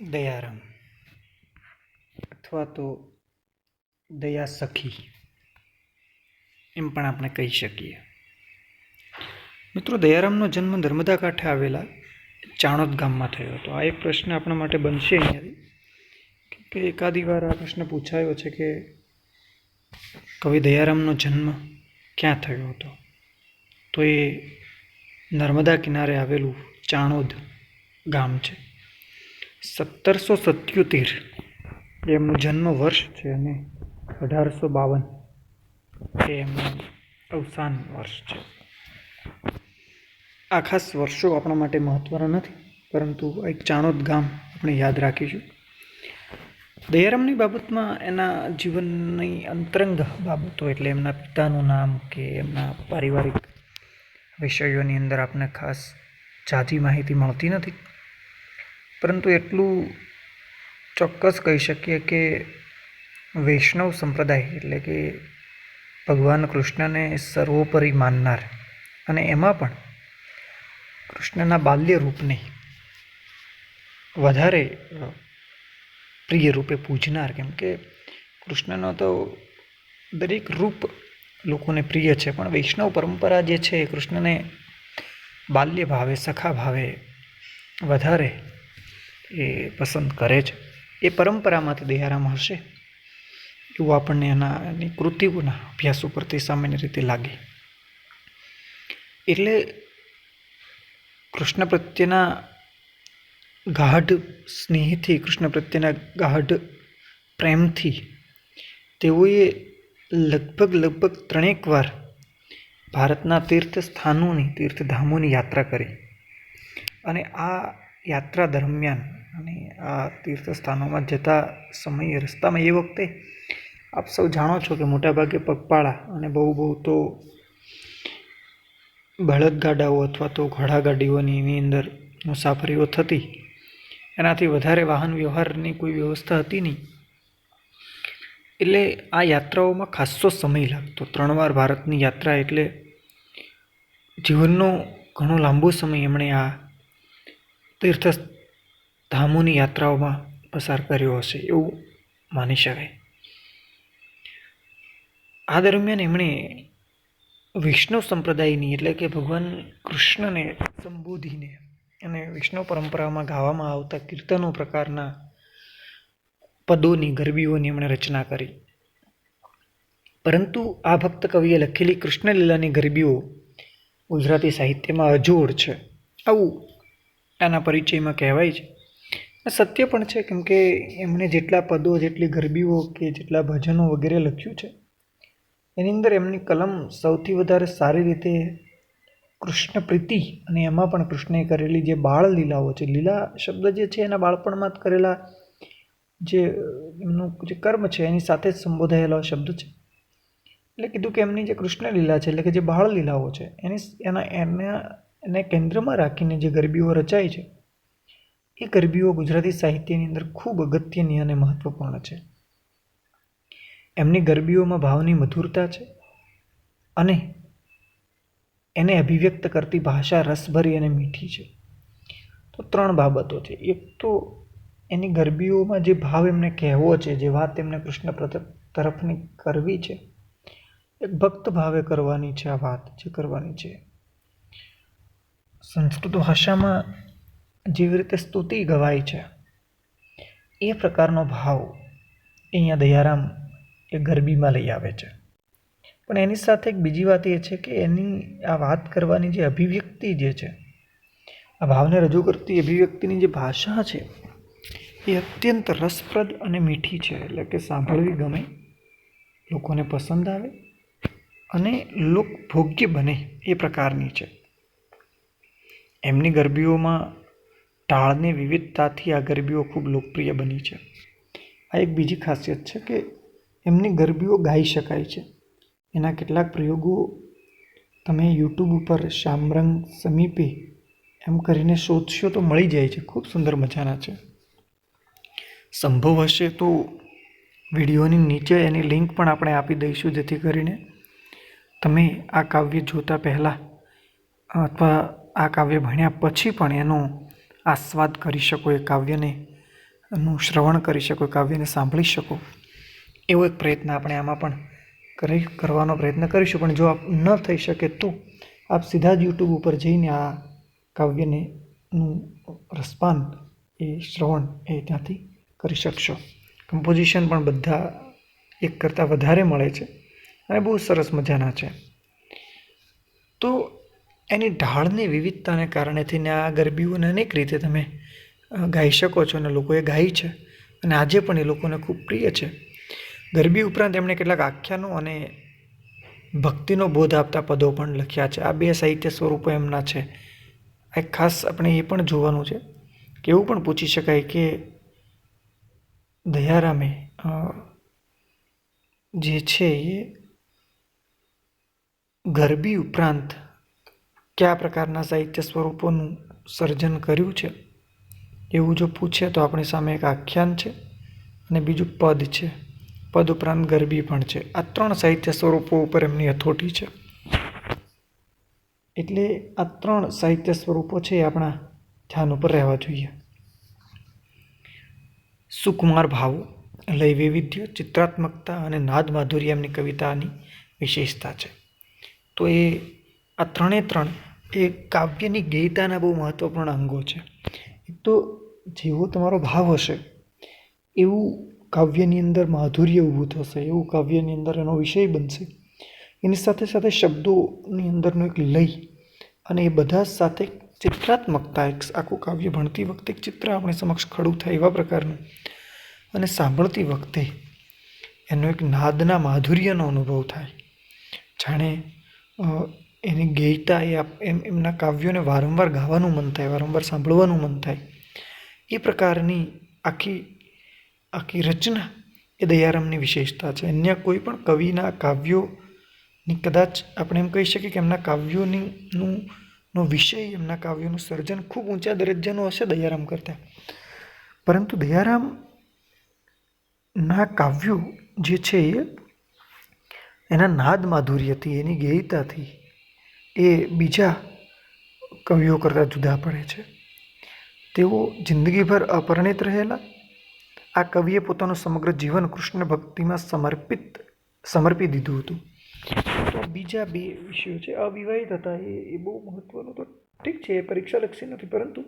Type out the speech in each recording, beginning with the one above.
દયારામ. અથવા તો દયા સખી એમ પણ આપણે કહી શકીએ. મિત્રો, દયારામનો જન્મ નર્મદા કાંઠે આવેલા ચાણોદ ગામમાં થયો હતો. આ એક પ્રશ્ન આપણા માટે બનશે અહીંયાથી. કે એકાદી વાર આ પ્રશ્ન પૂછાયો છે કે કવિ દયારામનો જન્મ ક્યાં થયો હતો? તો એ નર્મદા કિનારે આવેલું ચાણોદ ગામ છે. સત્તરસો સત્યોતેર એમનું જન્મ વર્ષ છે અને અઢારસો બાવન, એ એમનું અવસાન વર્ષ છે. આ ખાસ વર્ષો આપણા માટે મહત્ત્વના નથી, પરંતુ એક ચાણોદ ગામ આપણે યાદ રાખીશું. દયારામની બાબતમાં એના જીવનની અંતરંગ બાબતો એટલે એમના પિતાનું નામ કે એમના પારિવારિક વિષયોની અંદર આપને ખાસ ઝાઝી માહિતી મળતી નથી. પરંતુ એટલું ચોક્કસ કહી શકીએ કે વૈષ્ણવ સંપ્રદાય એટલે કે ભગવાન કૃષ્ણને સર્વોપરી માનનાર અને એમાં પણ કૃષ્ણના બાલ્ય રૂપને વધારે પ્રિય રૂપે પૂજનાર. કેમ કે કૃષ્ણનો તો દરેક રૂપ લોકોને પ્રિય છે, પણ વૈષ્ણવ પરંપરા જે છે એ કૃષ્ણને બાલ્ય ભાવે, સખા ભાવે વધારે એ પસંદ કરે છે. એ પરંપરામાંથી દયારામ હશે. એવું આપણને એના એની કૃતિઓના અભ્યાસ ઉપરથી સામાન્ય રીતે લાગે. એટલે કૃષ્ણ પ્રત્યેના ગાઢ સ્નેહથી, કૃષ્ણ પ્રત્યેના ગાઢ પ્રેમથી તેઓએ લગભગ લગભગ ત્રણેક વાર ભારતના તીર્થ સ્થાનોની તીર્થધામોની યાત્રા કરી. અને આ યાત્રા દરમિયાન અને આ તીર્થસ્થાનોમાં જતા સમયે, રસ્તામાં એ વખતે આપ સૌ જાણો છો કે મોટાભાગે પગપાળા અને બહુ બહુ તો બળદગાડાઓ અથવા તો ઘોડાગાડીઓની એની અંદર મુસાફરીઓ થતી. એનાથી વધારે વાહન વ્યવહારની કોઈ વ્યવસ્થા હતી નહીં. એટલે આ યાત્રાઓમાં ખાસ્સો સમય લાગતો. ત્રણ વાર ભારતની યાત્રા એટલે જીવનનો ઘણો લાંબો સમય એમણે આ તીર્થ ધામોની યાત્રાઓમાં પસાર કર્યો હશે એવું માની શકાય. આ દરમિયાન એમણે વૈષ્ણવ સંપ્રદાયની એટલે કે ભગવાન કૃષ્ણને સંબોધીને અને વૈષ્ણવ પરંપરામાં ગાવામાં આવતા કીર્તનો પ્રકારના પદોની, ગરબીઓની એમણે રચના કરી. પરંતુ આ ભક્ત કવિએ લખેલી કૃષ્ણલીલાની ગરબીઓ ગુજરાતી સાહિત્યમાં અજોડ છે. આવું આના પરિચયમાં કહેવાય છે. સત્ય પણ છે કેમ કે એમણે જેટલા પદો, જેટલી ગરબીઓ કે જેટલા ભજનો વગેરે લખ્યું છે, એની અંદર એમની કલમ સૌથી વધારે સારી રીતે કૃષ્ણ પ્રીતિ અને એમાં પણ કૃષ્ણએ કરેલી જે બાળ લીલાઓ છે, લીલા શબ્દ જે છે એના બાળપણમાં જ કરેલા જે એમનું જે કર્મ છે એની સાથે જ સંબોધાયેલો શબ્દ છે. એટલે કીધું કે એમની જે કૃષ્ણ લીલા છે, એટલે કે જે બાળ લીલાઓ છે, એની એના એના એને કેન્દ્રમાં રાખીને જે ગરબીઓ રચાય છે, એ ગરબીઓ ગુજરાતી સાહિત્યની અંદર ખૂબ અગત્યની અને મહત્વપૂર્ણ છે. એમની ગરબીઓમાં ભાવની મધુરતા છે અને એને અભિવ્યક્ત કરતી ભાષા રસભરી અને મીઠી છે. તો ત્રણ બાબતો છે. એક તો એની ગરબીઓમાં જે ભાવ એમને કહેવો છે, જે વાત એમને કૃષ્ણ તરફની કરવી છે એક ભક્ત ભાવે કરવાની છે આ વાત, જે કરવાની છે. સંસ્કૃત ભાષામાં જેવી રીતે સ્તુતિ ગવાય છે, એ પ્રકારનો ભાવ અહીંયા દયારામ એ ગરબીમાં લઈ આવે છે. પણ એની સાથે એક બીજી વાત એ છે કે એની આ વાત કરવાની જે અભિવ્યક્તિ જે છે, આ ભાવને રજૂ કરતી અભિવ્યક્તિની જે ભાષા છે, એ અત્યંત રસપ્રદ અને મીઠી છે. એટલે કે સાંભળવી ગમે, લોકોને પસંદ આવે અને લોકભોગ્ય બને એ પ્રકારની છે. એમની ગરબીઓમાં ટાળની વિવિધતાથી આ ગરબીઓ ખૂબ લોકપ્રિય બની છે. આ એક બીજી ખાસિયત છે કે એમની ગરબીઓ ગાઈ શકાય છે. એના કેટલાક પ્રયોગો તમે યુટ્યુબ ઉપર શામરંગ સમીપે એમ કરીને શોધશો તો મળી જાય છે. ખૂબ સુંદર મજાના છે. સંભવ હશે તો વિડીયોની નીચે એની લિંક પણ આપણે આપી દઈશું. જેથી કરીને તમે આ કાવ્ય જોતા પહેલાં અથવા આ કાવ્ય ભણ્યા પછી પણ એનો આસ્વાદ કરી શકો, એ કાવ્યને નું શ્રવણ કરી શકો, એ કાવ્યને સાંભળી શકો. એવો એક પ્રયત્ન આપણે આમાં પણ કરી, કરવાનો પ્રયત્ન કરીશું. પણ જો આપ ન થઈ શકે તો આપ સીધા જ યુટ્યુબ ઉપર જઈને આ કાવ્યને નું રસપાન, એ શ્રવણ એ ત્યાંથી કરી શકશો. કમ્પોઝિશન પણ બધા એક કરતાં વધારે મળે છે અને બહુ સરસ મજાના છે. તો એની ઢાળની વિવિધતાને કારણે થઈને આ ગરબીઓને અનેક રીતે તમે ગાઈ શકો છો અને લોકોએ ગાઈ છે અને આજે પણ એ લોકોને ખૂબ પ્રિય છે. ગરબી ઉપરાંત એમણે કેટલાક આખ્યાનો અને ભક્તિનો બોધ આપતા પદો પણ લખ્યા છે. આ બે સાહિત્ય સ્વરૂપો એમના છે. આ ખાસ આપણે એ પણ જોવાનું છે કે એવું પણ પૂછી શકાય કે દયારામે જે છે એ ગરબી ઉપરાંત કયા પ્રકારના સાહિત્ય સ્વરૂપોનું સર્જન કર્યું છે? એવું જો પૂછે તો આપણી સામે એક આખ્યાન છે અને બીજું પદ છે. પદ ઉપરાંત ગરબી પણ છે. આ ત્રણ સાહિત્ય સ્વરૂપો ઉપર એમની હથોટી છે. એટલે આ ત્રણ સાહિત્ય સ્વરૂપો છે એ આપણા ધ્યાન ઉપર રહેવા જોઈએ. સુકુમાર ભાવો લય વૈવિધ્ય ચિત્રાત્મકતા અને નાદ માધુર્ય એમની કવિતાની વિશેષતા છે. તો એ આ ત્રણે ત્રણ એ કાવ્યની ગેયતાના બહુ મહત્વપૂર્ણ અંગો છે. એક તો જેવો તમારો ભાવ હશે, એવું કાવ્યની અંદર માધુર્ય ઊભું થશે, એવું કાવ્યની અંદર એનો વિષય બનશે. એની સાથે સાથે શબ્દોની અંદરનો એક લય અને એ બધા સાથે ચિત્રાત્મકતા, એક આખું કાવ્ય ભણતી વખતે એક ચિત્ર આપણી સમક્ષ ખડું થાય એવા પ્રકારનું. અને સાંભળતી વખતે એનો એક નાદના માધુર્યનો અનુભવ થાય. જાણે એની ગેયતા એ એમ, એમના કાવ્યોને વારંવાર ગાવાનું મન થાય, વારંવાર સાંભળવાનું મન થાય. એ પ્રકારની આખી આખી રચના એ દયારામની વિશેષતા છે. અન્ય કોઈ પણ કવિના કાવ્યોની કદાચ આપણે એમ કહી શકીએ કે એમના કાવ્યોની નું વિષય, એમના કાવ્યોનું સર્જન ખૂબ ઊંચા દરજ્જાનું હશે દયારામ કરતાં. પરંતુ દયારામ ના કાવ્યો જે છે એ એના નાદ માધુર્યથી, એની ગેયતાથી એ બીજા કવિઓ કરતાં જુદા પડે છે. તેઓ જિંદગીભર અપરિણિત રહેલા, આ કવિએ પોતાનું સમગ્ર જીવન કૃષ્ણ ભક્તિમાં સમર્પિત, સમર્પી દીધું હતું. તો બીજા બે વિષયો છે. અવિવાહિત હતા એ એ બહુ મહત્વનું તો ઠીક છે, એ પરીક્ષાલક્ષી નથી, પરંતુ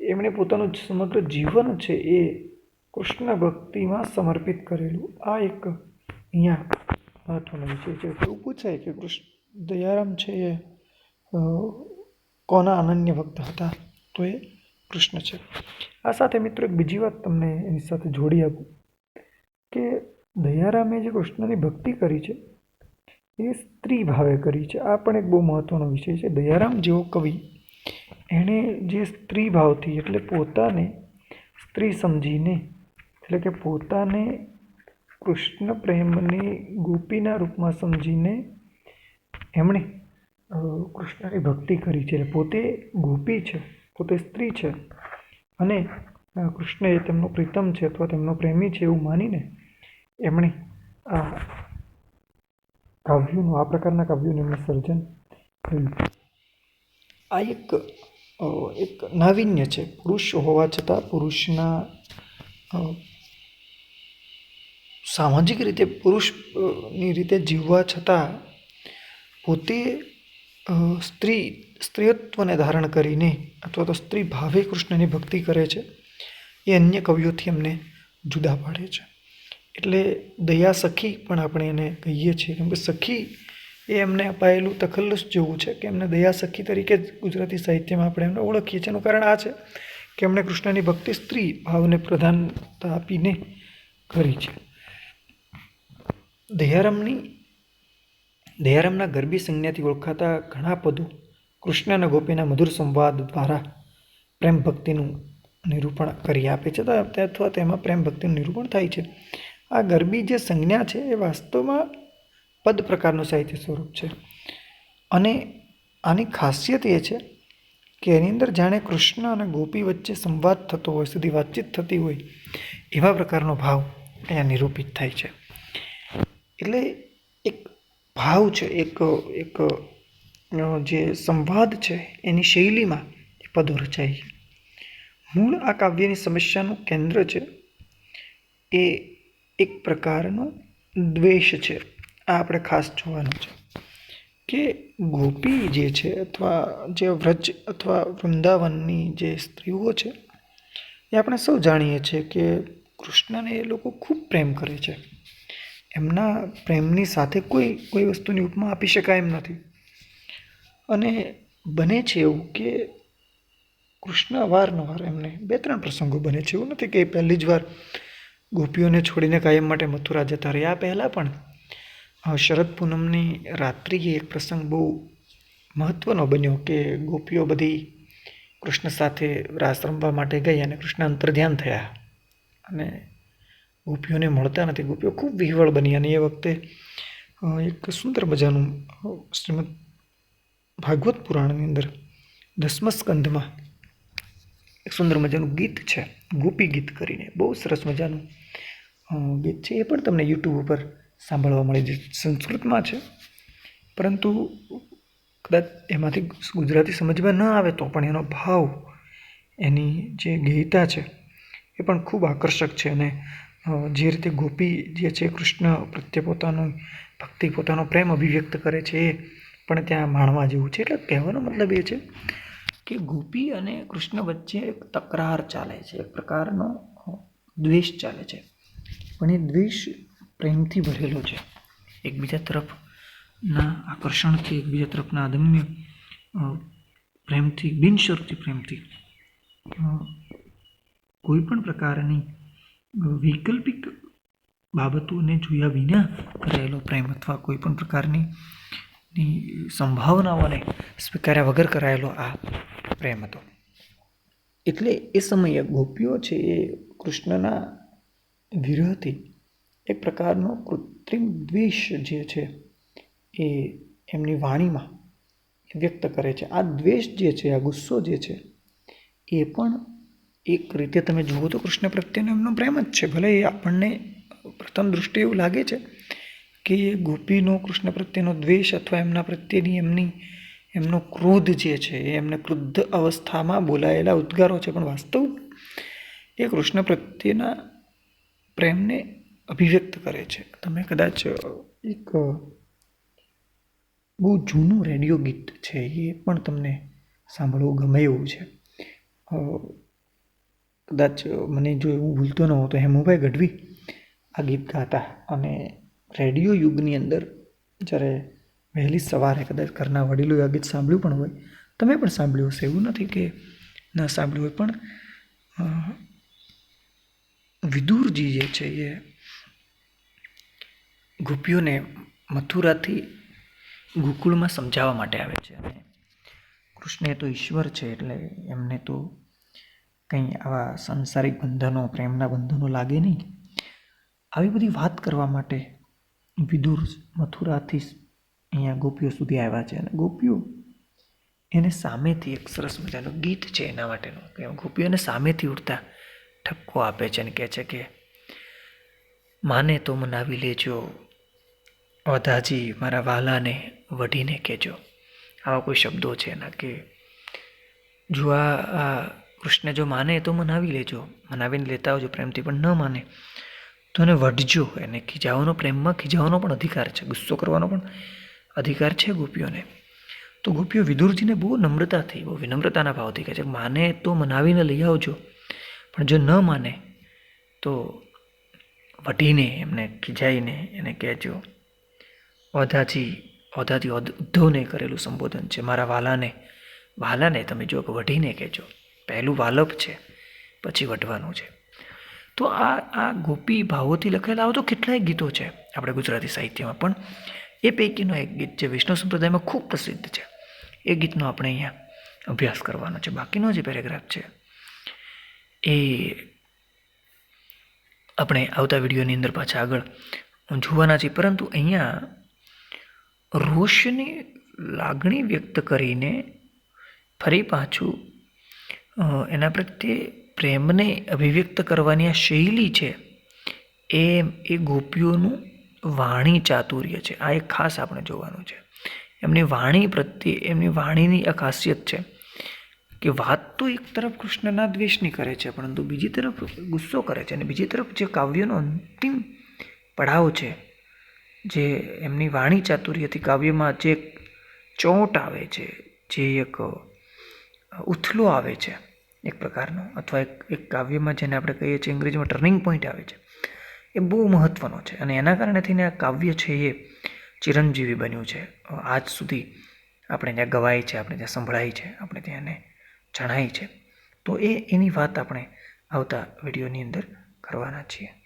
એમણે પોતાનું સમગ્ર જીવન છે એ કૃષ્ણ ભક્તિમાં સમર્પિત કરેલું. આ એક અહીંયા મહત્વનો વિષય છે. એવું પૂછાય કે કૃષ્ણ દયારામ છે એ કોના અનન્ય ભક્ત હતા? તો એ કૃષ્ણ છે. આ સાથે મિત્રો એક બીજી વાત તમને એની સાથે જોડી આપું કે દયારામે જે કૃષ્ણની ભક્તિ કરી છે, એ સ્ત્રી ભાવે કરી છે. આ પણ એક બહુ મહત્ત્વનો વિષય છે. દયારામ જેવો કવિ, એણે જે સ્ત્રી ભાવથી એટલે પોતાને સ્ત્રી સમજીને, એટલે કે પોતાને કૃષ્ણ પ્રેમની ગોપીના રૂપમાં સમજીને એમણે કૃષ્ણની ભક્તિ કરી છે. પોતે ગોપી છે, પોતે સ્ત્રી છે. અને કૃષ્ણ એ તેમનો પ્રીતમ છે અથવા તેમનો પ્રેમી છે એવું માનીને એમણે આ કાવ્યોનું, આ પ્રકારના કાવ્યોનું એમણે સર્જન કર્યું. આ એક એક નાવીન્ય છે. પુરુષ હોવા છતાં પુરુષના સામાજિક રીતે પુરુષની રીતે જીવવા છતાં પોતે સ્ત્રી, સ્ત્રીત્વને ધારણ કરીને અથવા તો સ્ત્રી ભાવે કૃષ્ણની ભક્તિ કરે છે, એ અન્ય કવિઓથી એમને જુદા પાડે છે. એટલે દયા સખી પણ આપણે એને કહીએ છીએ. કેમ કે સખી એ એમને અપાયેલું તખલ્લુસ જેવું છે કે એમને દયા સખી તરીકે જ ગુજરાતી સાહિત્યમાં આપણે એમને ઓળખીએ છીએ. એનું કારણ આ છે કે એમણે કૃષ્ણની ભક્તિ સ્ત્રી ભાવને પ્રધાનતા આપીને કરી છે. દયારામની દયારામના ગરબી સંજ્ઞાથી ઓળખાતા ઘણા પદો કૃષ્ણ અને ગોપીના મધુર સંવાદ દ્વારા પ્રેમ ભક્તિનું નિરૂપણ કરી આપે છે. અથવા તેમાં પ્રેમ ભક્તિનું નિરૂપણ થાય છે. આ ગરબી જે સંજ્ઞા છે એ વાસ્તવમાં પદ પ્રકારનું સાહિત્ય સ્વરૂપ છે. અને આની ખાસિયત એ છે કે એની અંદર જાણે કૃષ્ણ અને ગોપી વચ્ચે સંવાદ થતો હોય, સુધી વાતચીત થતી હોય, એવા પ્રકારનો ભાવ અહીંયા નિરૂપિત થાય છે. એટલે એક ભાવ છે, એક એક જે સંવાદ છે, એની શૈલીમાં એ પદો રચાય છે. મૂળ આ કાવ્યની સમસ્યાનું કેન્દ્ર છે, એ એક પ્રકારનો દ્વેષ છે, આ આપણે ખાસ જોવાનું છે. કે ગોપી જે છે અથવા જે વ્રજ અથવા વૃંદાવનની જે સ્ત્રીઓ છે, એ આપણે સૌ જાણીએ છીએ કે કૃષ્ણને એ લોકો ખૂબ પ્રેમ કરે છે. એમના પ્રેમની સાથે કોઈ કોઈ વસ્તુની ઉપમા આપી શકાય એમ નથી. અને બને છે એવું કે કૃષ્ણ અવારનવાર એમને બે, ત્રણ પ્રસંગો બને છે. એવું નથી કે પહેલી જ વાર ગોપીઓને છોડીને કાયમ માટે મથુરા જતા રહ્યા પહેલાં પણ શરદ પૂનમની રાત્રિએ એક પ્રસંગ બહુ મહત્વનો બન્યો કે ગોપીઓ બધી કૃષ્ણ સાથે રાસ રમવા માટે ગઈ અને કૃષ્ણ અંતર્ધ્યાન થયા. અને ગોપીઓને મળતા નથી. ગોપીઓ ખૂબ વિહવળ બની અને એ વખતે એક સુંદર મજાનું શ્રીમદ ભાગવત પુરાણની અંદર દસમા સ્કંધમાં એક સુંદર મજાનું ગીત છે. ગોપી ગીત કરીને. બહુ સરસ મજાનું ગીત છે. એ પણ તમને યુટ્યુબ ઉપર સાંભળવા મળે છે. સંસ્કૃતમાં છે. પરંતુ કદાચ એમાંથી ગુજરાતી સમજમાં ન આવે તો પણ એનો ભાવ, એની જે ગીતા છે, એ પણ ખૂબ આકર્ષક છે અને જે રીતે ગોપી જે છે, કૃષ્ણ પ્રત્યે પોતાનો, ભક્તિ, પોતાનો પ્રેમ અભિવ્યક્ત કરે છે, એ પણ ત્યાં માણવા જેવું છે. એટલે કહેવાનો મતલબ એ છે કે ગોપી અને કૃષ્ણ વચ્ચે એક તકરાર ચાલે છે, એક પ્રકારનો દ્વેષ ચાલે છે. પણ એ દ્વેષ પ્રેમથી ભરેલો છે. એકબીજા તરફના આકર્ષણથી, એકબીજા તરફના અદમ્ય પ્રેમથી, બિનશરતી પ્રેમથી કોઈ પણ પ્રકારની વૈકલ્પિક બાબતોને જોયા વિના કરાયેલો પ્રેમ અથવા કોઈ પણ પ્રકારની સંભાવનાઓને સ્વીકાર્યા વગર કરાયેલો આ પ્રેમ હતો. એટલે એ સમયે ગોપીઓ છે એ કૃષ્ણના વિરહથી એક પ્રકારનો કૃત્રિમ દ્વેષ જે છે એ એમની વાણીમાં વ્યક્ત કરે છે. આ દ્વેષ જે છે, આ ગુસ્સો જે છે એ પણ એક રીતે તમે જુઓ તો કૃષ્ણ પ્રત્યેનો એમનો પ્રેમ જ છે. ભલે એ આપણને પ્રથમ દૃષ્ટિએ એવું લાગે છે કે એ ગોપીનો, કૃષ્ણ પ્રત્યેનો દ્વેષ અથવા એમના પ્રત્યેની એમની, એમનો ક્રોધ જે છે, એ એમને ક્રુદ્ધ અવસ્થામાં બોલાયેલા ઉદ્ગારો છે. પણ વાસ્તવ એ કૃષ્ણ પ્રત્યેના પ્રેમને અભિવ્યક્ત કરે છે. તમે કદાચ એક બહુ જૂનું રેડિયો ગીત છે, એ પણ તમને સાંભળવું ગમે એવું છે. કદાચ મને જો હું ભૂલતો ન હોઉં તો હેમુભાઈ ગઢવી આ ગીત ગાતા અને રેડિયો યુગની અંદર જ્યારે વહેલી સવારે કદાચ ઘરના વડીલોએ આ ગીત સાંભળ્યું પણ હોય, તમે પણ સાંભળ્યું હશે. એવું નથી કે ન સાંભળ્યું હોય, પણ વિદુરજી જે છે એ ગોપીઓને મથુરાથી ગોકુળમાં સમજાવવા માટે આવે છે. અને કૃષ્ણ એ તો ઈશ્વર છે એટલે એમને તો કંઈ આવા સંસારિક બંધનો, પ્રેમના બંધનો લાગે નહીં. આવી બધી વાત કરવા માટે વિદુર મથુરાથી અહીંયા ગોપીઓ સુધી આવ્યા છે અને ગોપીઓ એને સામેથી એક સરસ મજાનું ગીત છે એના માટેનું. કે ગોપીઓને સામેથી ઉડતા ઠપકો આપે છે અને કહે છે કે, માને તો મનાવી લેજો અધાજી મારા વાલાને વઢીને કહેજો. આવા કોઈ શબ્દો છે એના કે, જો આ કૃષ્ણ જો માને તો મનાવી લેજો. મનાવીને લેતા આવજો, પ્રેમથી પણ ન માને. તો એને વઢજો, એને ખીજાવાનો પ્રેમમાં ખીજાવાનો પણ અધિકાર છે. ગુસ્સો કરવાનો પણ અધિકાર છે ગોપીઓને. તો ગોપીઓ વિદુરજીને બહુ નમ્રતાથી બહુ વિનમ્રતાના ભાવથી કહે છે માને તો મનાવીને લઈ આવજો. પણ જો ન માને, તો વઢીને, એમને ખીજાઈને એને કહેજો, ઓધાથી ઓધાથી ઉદ્ધવને કરેલું સંબોધન છે. મારા વાલાને વાલાને તમે જો વઢીને કહેજો. પહેલું વાલપ છે, પછી વઢવાનું છે. તો આ આ ગોપી ભાવોથી લખેલા આવો તો કેટલાય ગીતો છે આપણે ગુજરાતી સાહિત્યમાં, પણ એ પૈકીનો એક ગીત જે વિષ્ણુ સંપ્રદાયમાં ખૂબ પ્રસિદ્ધ છે, એ ગીતનો આપણે અહીંયા અભ્યાસ કરવાનો છે. બાકીનો જે પેરેગ્રાફ છે, એ આપણે આવતા વિડીયોની અંદર પાછા આગળ જોવાના છીએ, પરંતુ અહીંયા રોષની લાગણી વ્યક્ત કરીને ફરી પાછું એના પ્રત્યે પ્રેમને અભિવ્યક્ત કરવાની આ શૈલી છે, એ એ ગોપીઓનું વાણી ચાતુર્ય છે. આ એક ખાસ આપણે જોવાનું છે. એમની વાણી પ્રત્યે, એમની વાણીની આ ખાસિયત છે કે વાત તો એક તરફ કૃષ્ણના દ્વેષની કરે છે, પરંતુ બીજી તરફ ગુસ્સો કરે છે અને બીજી તરફ જે કાવ્યનો અંતિમ પડાવ છે, જે એમની વાણી ચાતુર્યથી કાવ્યમાં જે ચોંટ આવે છે, જે એક ઉથલો આવે છે એક પ્રકારનો, અથવા એક એક કાવ્યમાં જેને આપણે કહીએ છીએ અંગ્રેજીમાં ટર્નિંગ પોઈન્ટ આવે છે. એ બહુ મહત્ત્વનો છે અને એના કારણે થઈને આ કાવ્ય છે એ ચિરંજીવી બન્યું છે. આજ સુધી આપણે ત્યાં ગવાય છે, આપણે ત્યાં સંભળાય છે, આપણે ત્યાં એને જણાય છે. તો એ, એની વાત આપણે આવતા વિડીયોની અંદર કરવાના છીએ.